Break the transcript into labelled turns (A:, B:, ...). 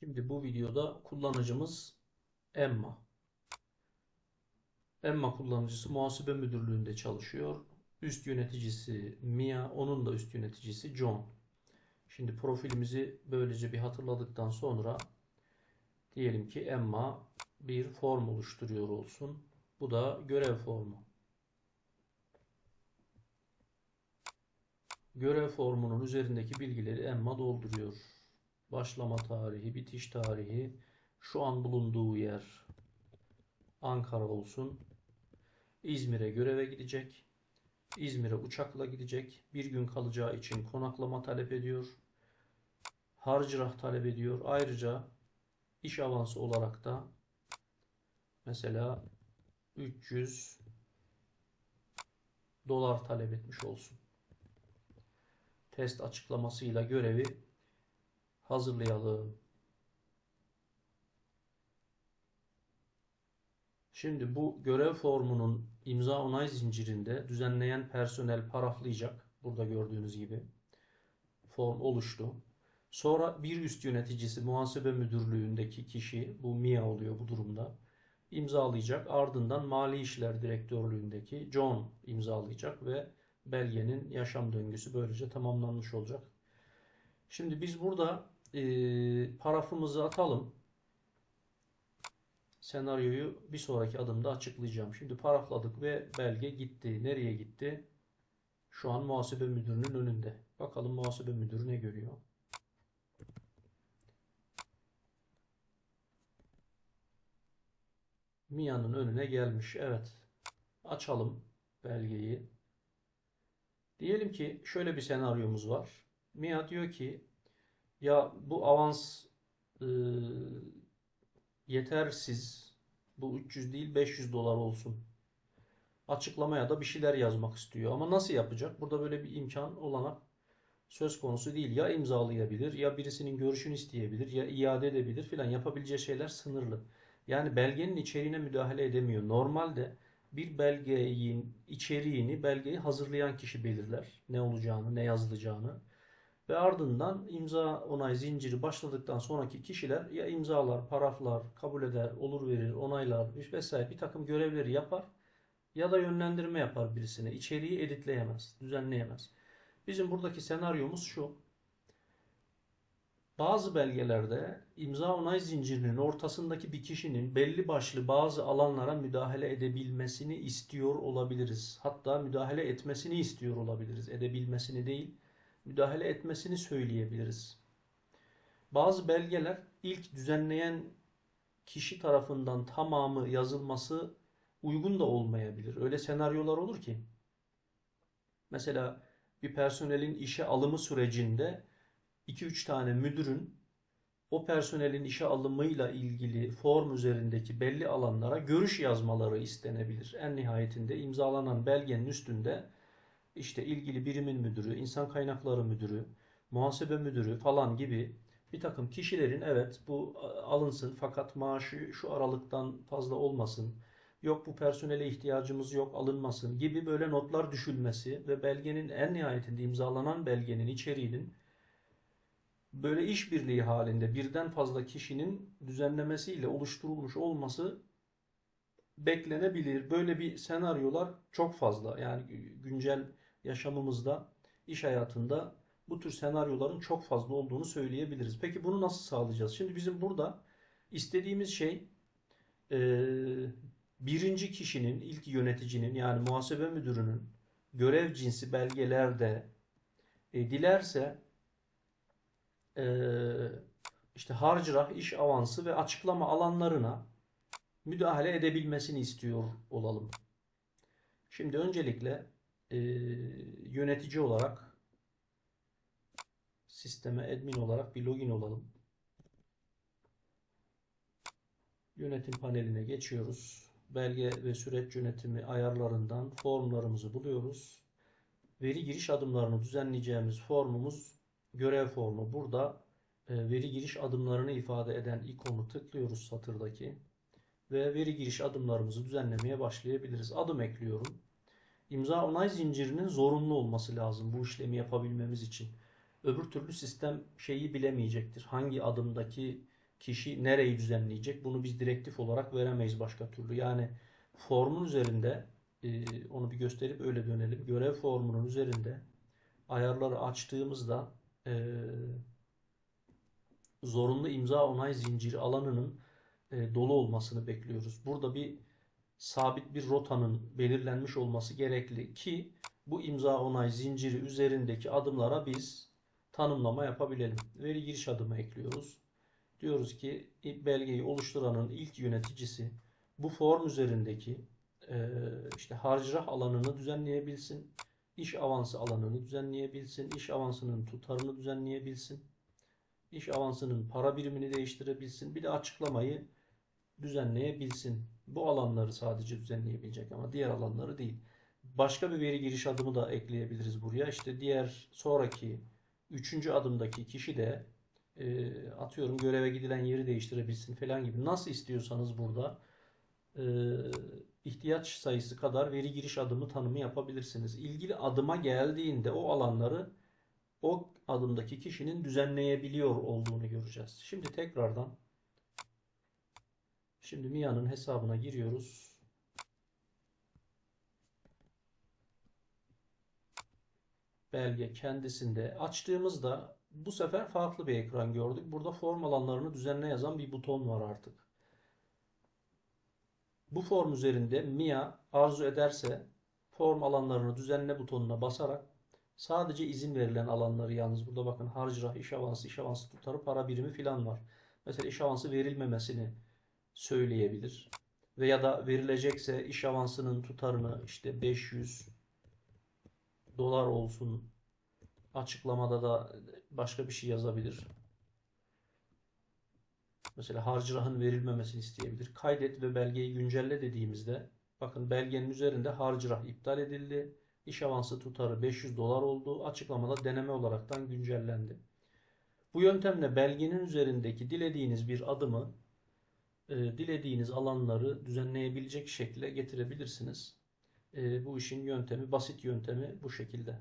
A: Şimdi bu videoda kullanıcımız Emma. Emma kullanıcısı muhasebe müdürlüğünde çalışıyor. Üst yöneticisi Mia, onun da üst yöneticisi John. Şimdi profilimizi böylece bir hatırladıktan sonra diyelim ki Emma bir form oluşturuyor olsun. Bu da görev formu. Görev formunun üzerindeki bilgileri Emma dolduruyor. Başlama tarihi, bitiş tarihi, şu an bulunduğu yer Ankara olsun. İzmir'e göreve gidecek. İzmir'e uçakla gidecek. Bir gün kalacağı için konaklama talep ediyor. Harcırah talep ediyor. Ayrıca iş avansı olarak da mesela 300 dolar talep etmiş olsun. Test açıklamasıyla görevi hazırlayalım. Şimdi bu görev formunun imza onay zincirinde düzenleyen personel paraflayacak. Burada gördüğünüz gibi form oluştu. Sonra bir üst yöneticisi muhasebe müdürlüğündeki kişi bu MIA oluyor bu durumda imzalayacak. Ardından Mali İşler Direktörlüğündeki John imzalayacak ve belgenin yaşam döngüsü böylece tamamlanmış olacak. Şimdi biz burada e, parafımızı atalım. Senaryoyu bir sonraki adımda açıklayacağım. Şimdi parafladık ve belge gitti. Nereye gitti? Şu an muhasebe müdürünün önünde. Bakalım muhasebe müdürü ne görüyor? Mia'nın önüne gelmiş. Evet. Açalım belgeyi. Diyelim ki şöyle bir senaryomuz var. Mia diyor ki ya bu avans e, yetersiz. Bu 300 değil 500 dolar olsun. Açıklamaya da bir şeyler yazmak istiyor. Ama nasıl yapacak? Burada böyle bir imkan olanak söz konusu değil. Ya imzalayabilir, ya birisinin görüşünü isteyebilir, ya iade edebilir filan. Yapabileceği şeyler sınırlı. Yani belgenin içeriğine müdahale edemiyor. Normalde bir belgenin içeriğini belgeyi hazırlayan kişi belirler. Ne olacağını, ne yazılacağını. Ve ardından imza onay zinciri başladıktan sonraki kişiler ya imzalar, paraflar, kabul eder, olur verir, onaylar vesaire bir takım görevleri yapar ya da yönlendirme yapar birisine. İçeriği editleyemez, düzenleyemez. Bizim buradaki senaryomuz şu. Bazı belgelerde imza onay zincirinin ortasındaki bir kişinin belli başlı bazı alanlara müdahale edebilmesini istiyor olabiliriz. Hatta müdahale etmesini istiyor olabiliriz. Edebilmesini değil, müdahale etmesini söyleyebiliriz. Bazı belgeler ilk düzenleyen kişi tarafından tamamı yazılması uygun da olmayabilir. Öyle senaryolar olur ki. Mesela bir personelin işe alımı sürecinde 2-3 tane müdürün o personelin işe alımıyla ilgili form üzerindeki belli alanlara görüş yazmaları istenebilir. En nihayetinde imzalanan belgenin üstünde işte ilgili birimin müdürü, insan kaynakları müdürü, muhasebe müdürü falan gibi bir takım kişilerin evet bu alınsın fakat maaşı şu aralıktan fazla olmasın, yok bu personele ihtiyacımız yok alınmasın gibi böyle notlar düşülmesi ve belgenin en nihayetinde imzalanan belgenin içeriğinin böyle işbirliği halinde birden fazla kişinin düzenlemesiyle oluşturulmuş olması beklenebilir. Böyle bir senaryolar çok fazla. Yani güncel yaşamımızda, iş hayatında bu tür senaryoların çok fazla olduğunu söyleyebiliriz. Peki bunu nasıl sağlayacağız? Şimdi bizim burada istediğimiz şey birinci kişinin, ilk yöneticinin yani muhasebe müdürünün görev cinsi belgelerde e, dilerse işte harcırah, iş avansı ve açıklama alanlarına müdahale edebilmesini istiyor olalım. Şimdi öncelikle e, yönetici olarak sisteme admin olarak bir login olalım. Yönetim paneline geçiyoruz. Belge ve süreç yönetimi ayarlarından formlarımızı buluyoruz. Veri giriş adımlarını düzenleyeceğimiz formumuz görev formu. Burada e, veri giriş adımlarını ifade eden ikonu tıklıyoruz satırdaki ve veri giriş adımlarımızı düzenlemeye başlayabiliriz. Adım ekliyorum. İmza onay zincirinin zorunlu olması lazım bu işlemi yapabilmemiz için. Öbür türlü sistem şeyi bilemeyecektir. Hangi adımdaki kişi nereyi düzenleyecek? Bunu biz direktif olarak veremeyiz başka türlü. Yani formun üzerinde e, onu bir gösterip öyle dönelim. Görev formunun üzerinde ayarları açtığımızda e, zorunlu imza onay zinciri alanının e, dolu olmasını bekliyoruz. Burada bir sabit bir rotanın belirlenmiş olması gerekli ki bu imza onay zinciri üzerindeki adımlara biz tanımlama yapabilelim. Veri giriş adımı ekliyoruz. Diyoruz ki belgeyi oluşturanın ilk yöneticisi bu form üzerindeki e, işte harcırah alanını düzenleyebilsin, iş avansı alanını düzenleyebilsin, iş avansının tutarını düzenleyebilsin, iş avansının para birimini değiştirebilsin, bir de açıklamayı düzenleyebilsin. Bu alanları sadece düzenleyebilecek ama diğer alanları değil. Başka bir veri giriş adımı da ekleyebiliriz buraya. İşte diğer sonraki üçüncü adımdaki kişi de e, atıyorum göreve gidilen yeri değiştirebilsin falan gibi. Nasıl istiyorsanız burada e, ihtiyaç sayısı kadar veri giriş adımı tanımı yapabilirsiniz. İlgili adıma geldiğinde o alanları o adımdaki kişinin düzenleyebiliyor olduğunu göreceğiz. Şimdi tekrardan Şimdi Mia'nın hesabına giriyoruz. Belge kendisinde açtığımızda bu sefer farklı bir ekran gördük. Burada form alanlarını düzenle yazan bir buton var artık. Bu form üzerinde Mia arzu ederse form alanlarını düzenle butonuna basarak sadece izin verilen alanları yalnız burada bakın harcırah, iş avansı, iş avansı tutarı, para birimi filan var. Mesela iş avansı verilmemesini söyleyebilir. Veya da verilecekse iş avansının tutarını işte 500 dolar olsun açıklamada da başka bir şey yazabilir. Mesela harcırahın verilmemesini isteyebilir. Kaydet ve belgeyi güncelle dediğimizde bakın belgenin üzerinde harcırah iptal edildi. İş avansı tutarı 500 dolar oldu. Açıklamada deneme olaraktan güncellendi. Bu yöntemle belgenin üzerindeki dilediğiniz bir adımı e, dilediğiniz alanları düzenleyebilecek şekilde getirebilirsiniz. E, bu işin yöntemi, basit yöntemi bu şekilde.